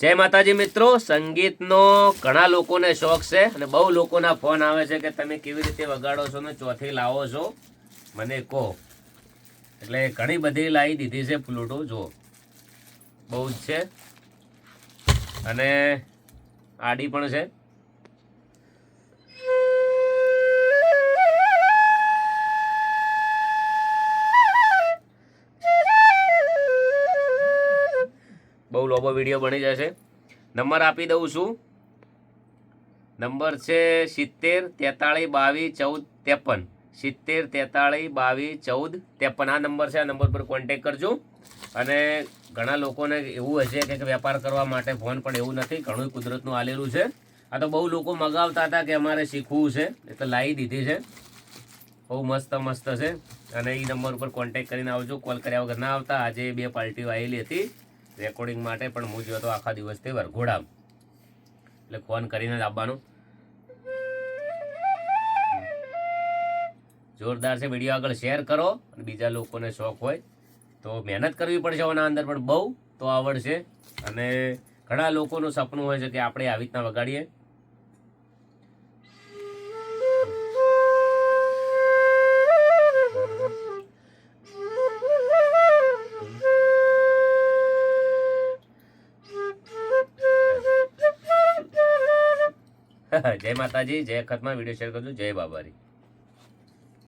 જય માતાજી મિત્રો, સંગીતનો ઘણા લોકોને શોખ છે અને બહુ લોકોના ફોન આવે છે કે તમે કેવી રીતે વગાડો છો ને ચોથી લાવો છો. મને કહો. એટલે ઘણી બધી લાવી દીધી છે ફ્લૂટો જો બહુ જ છે. અને આડી પણ છે. બહુ લોબો વીડિયો બની જશે. નંબર આપી દઉં છું. નંબર છે સિત્તેર તેતાળીસ બાવીસ ચૌદ, ત્રેપન. સિત્તેર તેતાળીસ બાવીસ ચૌદ, ત્રેપન. આ નંબર છે, આ નંબર પર કોન્ટેક કરજો. અને ઘણા લોકોને એવું હશે કે વેપાર કરવા માટે ફોન પણ એવું નથી. ઘણું કુદરતનું આલેલું છે. આ તો બહુ લોકો મગાવતા હતા કે અમારે શીખવું છે. એટલે લાવી દીધી છે. બહુ મસ્ત મસ્ત છે. અને એ નંબર ઉપર કોન્ટેક કરીને આવજો. કોલ કર્યા વગર ના આવતા. આજે બે પાર્ટીઓ આવેલી હતી. રેકોર્ડિંગ માટે પણ હું જોયો તો આખા દિવસ તે વરઘોડા એટલે ફોન કરીને જ આવવાનું જોરદાર છે વીડિયો આગળ શેર કરો અને બીજા લોકોને શોખ હોય તો મહેનત કરવી પડશે આના અંદર પણ બહુ તો આવડશે. અને ઘણા લોકોનું સપનું હોય છે કે આપણે આવી રીતના વગાડીએ. જય માતાજી જય ખતમાં વીડિયો શેર કરજો જય બાબારી.